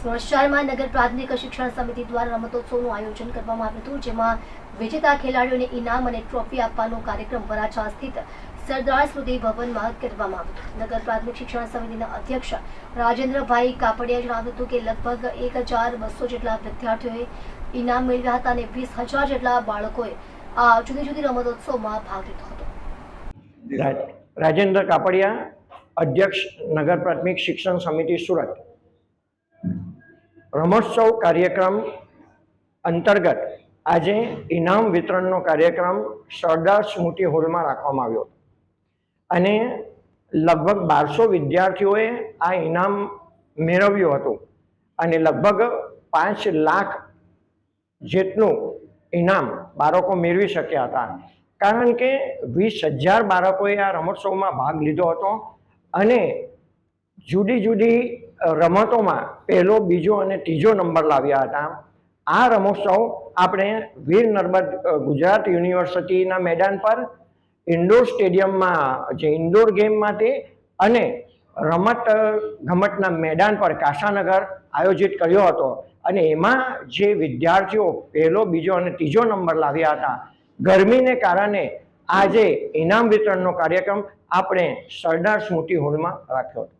સુરત નગર પ્રાથમિક શિક્ષણ સમિતિ દ્વારા રમતોત્સવનું આયોજન કરવામાં આવ્યું હતું, જેમાં વિજેતા ખેલાડીઓને ઇનામ અને ટ્રોફી આપવાનો કાર્યક્રમ વરાછા સ્થિત સરદાર સ્મૃતિ ભવનમાં કરવામાં આવ્યો નગર પ્રાથમિક શિક્ષણ સમિતિના અધ્યક્ષ રાજેન્દ્રભાઈ કાપડિયાએ જણાવ્યું હતું કે લગભગ એક હજાર બસો જેટલા વિદ્યાર્થીઓએ ઇનામ મેળવ્યા હતા અને વીસ હજાર જેટલા બાળકોએ આ જુદી જુદી રમતોત્સવમાં ભાગ લીધો હતો. રાજેન્દ્ર કાપડિયા અધ્યક્ષ નગર પ્રાથમિક શિક્ષણ સમિતિ સુરત. રમોત્સવ કાર્યક્રમ અંતર્ગત આજે ઇનામ વિતરણનો કાર્યક્રમ સરદાર સ્મૃતિ હોલમાં રાખવામાં આવ્યો અને લગભગ બારસો વિદ્યાર્થીઓએ આ ઇનામ મેળવ્યું હતું અને લગભગ પાંચ લાખ જેટલું ઇનામ બાળકો મેળવી શક્યા હતા. કારણ કે વીસ હજાર બાળકોએ આ રમોત્સવમાં ભાગ લીધો હતો અને જુદી જુદી રમતોમાં પહેલો, બીજો અને ત્રીજો નંબર લાવ્યા હતા. આ રમોત્સવ આપણે વીર નર્મદ ગુજરાત યુનિવર્સિટીના મેદાન પર, ઇન્ડોર સ્ટેડિયમમાં, જે ઇન્ડોર ગેમ માટે અને રમત ગમતના મેદાન પર કાશાનગર આયોજિત કર્યો હતો. અને એમાં જે વિદ્યાર્થીઓ પહેલો, બીજો અને ત્રીજો નંબર લાવ્યા હતા. ગરમીને કારણે આજે ઇનામ વિતરણનો કાર્યક્રમ આપણે સરદાર સ્મૃતિ હોલમાં રાખ્યો હતો.